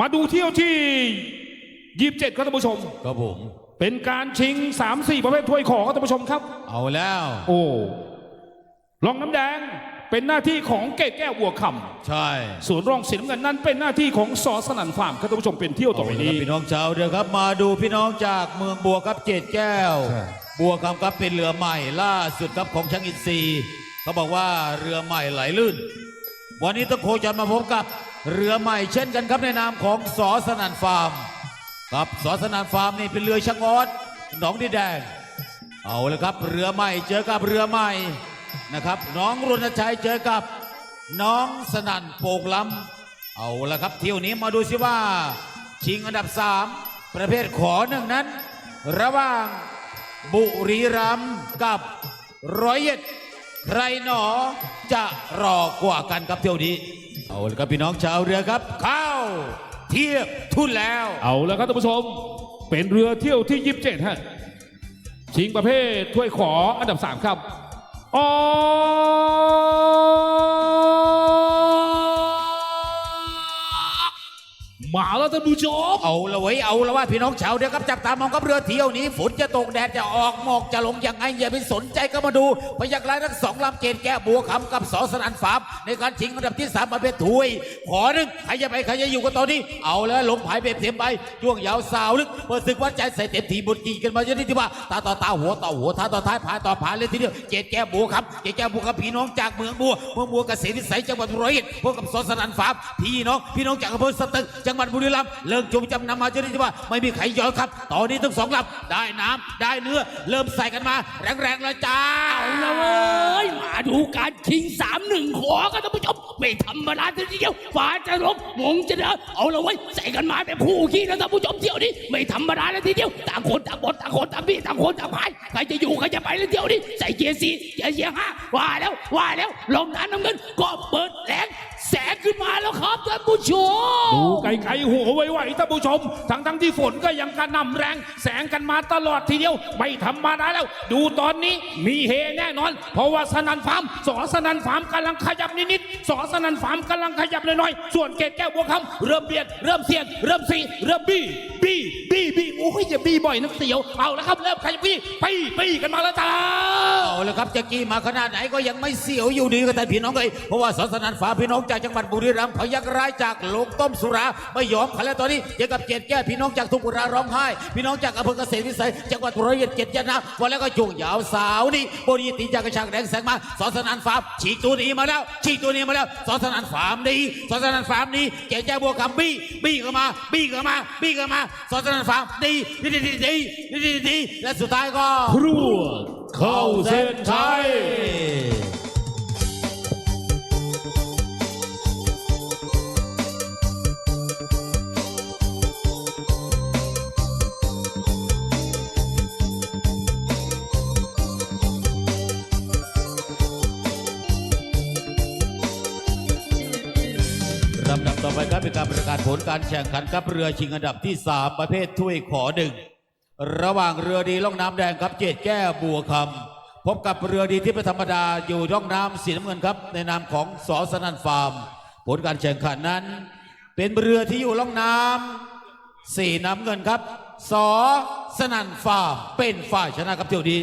มาดูเที่ยวที่ยีบเจ็ดครับท่านผู้ชม ครับผม เป็นการชิง3 4ประเภทถ้วยขอครับท่านผู้ชมครับ เอาแล้ว โอ้รองน้ำแดงเป็นหน้าที่ของเกตแก้วบัวคใช่ำส่วนรองสีน้ำเงินนั้นเป็นหน้าที่ของสอสนันฟาร์มครับท่านผู้ชมเป็นเที่ยวต่อไปเอาละคนี้รับพี่น้องชาวเรือครับ มาดูพี่น้องจากเมืองบัวครับเจ็ดแก้วใช่บัวคำครับเป็นเรือใหม่ล่าสุดครับของช่างอินทรีย์เขาบอกว่าเรือใหม่ไหลลื่น วันนี้ต้องโคจรมาพบกับ เรือใหม่เช่นกันครับในนามของสอสนันฟาร์มครับสอสนันฟาร์มนี่เป็นเรือชะงอดหนองดิแดง เอาลยครับ เรือใหม่เจอกับเรือใหม่นะครับ น้องรณชัยเจอกับน้องสนั่นโป่งล้ำเอาละครับเที่ยวนี้มาดูสิว่า ชิงอันดับ 3 ประเภทขอหนึ่งนั้น ระหว่างบุรีรัมย์กับร้อยเอ็ดใครหนอจะรอกว่ากันครับเที่ยวนี้ เอาละครับพี่น้องชาวเรือครับ เข้า เทียบทุนแล้ว เอาแล้วครับท่านผู้ชม เป็นเรือเที่ยวที่ยีบเจ็ดฮะ ชิงประเภทถ้วยขออันดับ 3 ครับ อ มาแล้วท่านผู้ชมเอาละไว้ยเอาละว่าพี่น้องชาวเรือครับจับตามองกับเรือเที่ยวนี้ฝนจะตกแดดจะออกหมอกจะลงยังไงอย่าไปสนใจก็มาดูพยักร้ายทั้งสองลำเกณฑ์แก้บัวคำกับสอสนันฟาร์มในการชิงอันดับที่สามประเภทถ้วย ขอหนึ่งใครจะไปใครจะอยู่กันตอนนี้ เอาแล้วลงผายเบ็ดเต็มไปช่วงยาวสาวลึกเปิดศึกวัดใจใส่เต็มทีบุญกีกันมาเยอะนี่ที่ว่าตาต่อตาหัวต่อหัวท้าต่อท้ายผาต่อผาเลยทีเดียวเกณฑ์แก้บัวคำเกณฑ์แก้บัวคำพี่น้องจากเมืองบัวเมืองบัวเกษตรวิสัยจังหวัดร้อยเอ็ดพบกับสอสนันฟาร์มพี่น้องพี่น้องจากอำเภอสตึกจังหวัดบุรีรัมย์เลิกจงจำนำมาเยอะนี่ที่ว่า ไม่มีใครยอมครับ ตอนนี้ทั้งสองลำได้น้ำได้เนื้อ เริ่มใส่กันมา แรงๆแล้วจ้าเอาละเว้ยมาดูการชิงสามหนึ่งขอกันท่านผู้ชมไม่ธรรมดาทีเดียวฟ้าจะลบมงจะเดือเอาละเว้ยใส่กันมาแบบคู่ขี้นะท่านผู้ชมเที่ยวนี้ไม่ธรรมดาเลยทีเดียวต่างคนต่างบทต่างคนต่างพี่ต่างคนต่างพายใครจะอยู่ใครจะไปเลยเที่ยวนี้ใส่เกียร์สี่เกียร์เกียร์ห้าว่าแล้วว่าแล้วลมน้ำน้ำเงินก็เปิดแรง แสงขึ้นมาแล้วครับท่านผู้ชม ดูไกลๆหัวไวๆท่านผู้ชม ทั้งทั้งๆที่ฝนก็ยังกระหน่ำแรง แสงกันมาตลอดทีเดียว ไม่ธรรมดาแล้ว ดูตอนนี้มีเฮแน่นอน เพราะว่าสนันฟาร์มสอสนันฟาร์มกำลังขยับนิดๆสอสนันฟาร์มกำลังขยับน้อยๆส่วนเกตแก้วบัวคำเริ่มเบียดเริ่มเสี่ยงเริ่มสีเริ่มบี้บี้บี้บี้โอ้ยอย่าบี้บ่อยนักเสียวเอาแล้วครับเริ่มขยับบี้ปี้ปี้กันมาแล้วจ้า เอาละครับจะกี้มาขนาดไหนก็ยังไม่เสียวอยู่ดีก็แต่พี่น้องเลยเพราะว่าสสนันฟ้าพี่น้องจากจังหวัดบุรีรัมย์พยักร้ายจากโลงต้มสุราไม่ยอมขันแล้วตอนนี้เจอกับเจ็ดแก้พี่น้องจากทุกบุราร้องไห้ พี่น้องจากอำเภอเกษตรวิสัยจังหวัดร้อยเอ็ดเจ็ดยานะวันแล้วก็จุงยาวสาวนี่โบนีตีจากกระชากแดงแสงมาสอสนันฟ้าฉีกตัวนี้มาแล้วฉีกตัวนี้มาแล้วสอสนันฟาร์มดีสอสนันฟาร์มนี้เจ็ดแก้วบัวคำบี้บี้เข้ามาบี้เข้ามาบี้เข้ามาสสนันฟาร์มดีดีดีดีดีดีดีและสุดท้ายก็ครัวเข้าเส้นชัย ลำดับต่อไปครับเป็นการประกาศผลการแข่งขันกับเรือชิงอันดับที่ 3 ประเภทถ้วยขอหนึ่งระหว่างเรือดีล่องน้ำแดงครับเจดแก้วบัวคำพบกับเรือดีที่เป็นธรรมดาอยู่ร่องน้ำสีน้ำเงินครับ ในนามของสอสนันฟาร์ม ผลการแข่งขันนั้น เป็นเรือที่อยู่ล่องน้ำสีน้ำเงินครับสอสนันฟาร์มเป็นฝ่ายชนะครับเที่ยวนี้